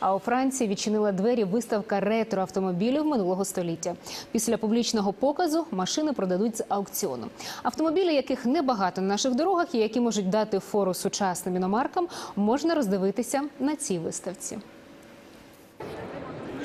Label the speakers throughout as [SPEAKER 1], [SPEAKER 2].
[SPEAKER 1] А у Франції відчинила двері виставка ретро автомобілів минулого століття. Після публічного показу машини продадуть з аукціону. Автомобілі, яких небагато на наших дорогах і які можуть дати фору сучасним іномаркам, можна роздивитися на цій виставці.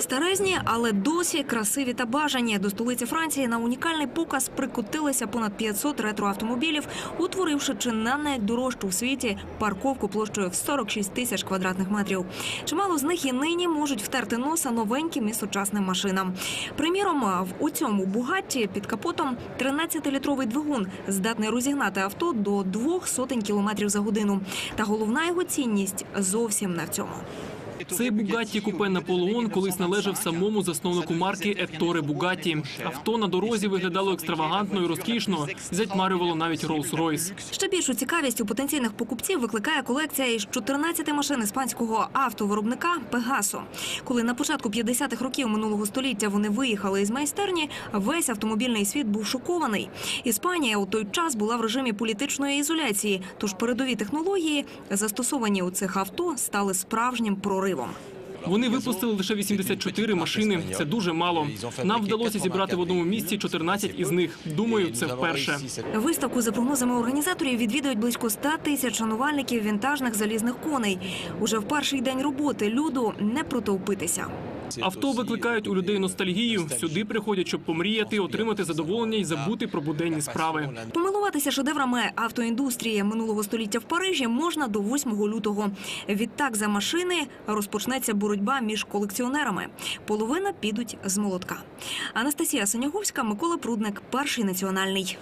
[SPEAKER 2] Старезні, але досі красиві та бажані. До столиці Франції на унікальний показ прикотилися понад 500 ретроавтомобілів, утворивши чи не найдорожчу в світі парковку площею в 46 тисяч квадратних метрів. Чимало з них і нині можуть втерти носа новеньким і сучасним машинам. Приміром, в у цьому бугатті під капотом 13-літровий двигун, здатний розігнати авто до двох сотень кілометрів за годину. Та головна його цінність зовсім не в цьому.
[SPEAKER 3] Цей Бугатті купе Наполеон колись належав самому засновнику марки Етторе Бугатті. Авто на дорозі виглядало екстравагантно і розкішно, затьмарювало навіть Роллс-Ройс.
[SPEAKER 2] Ще більшу цікавість у потенційних покупців викликає колекція із 14 машин іспанського автовиробника Пегасо. Коли на початку 50-х років минулого століття вони виїхали із майстерні, весь автомобільний світ був шокований. Іспанія у той час була в режимі політичної ізоляції, тож передові технології, застосовані у цих авто, стали справжнім проривом.
[SPEAKER 3] Вони випустили лише 84 машини. Це дуже мало. Нам вдалося зібрати в одному місці 14 із них. Думаю, це вперше.
[SPEAKER 2] Виставку за прогнозами організаторів відвідують близько 100 тисяч шанувальників вінтажних залізних коней. Уже в перший день роботи люду не протовпитися.
[SPEAKER 3] Авто викликають у людей ностальгію. Сюди приходять, щоб помріяти, отримати задоволення і забути про буденні справи.
[SPEAKER 2] Помилуватися шедеврами автоіндустрії минулого століття в Парижі можна до 8 лютого. Відтак за машини розпочнеться боротьба між колекціонерами. Половина підуть з молотка. Анастасія Синяговська, Микола Прудник, перший національний.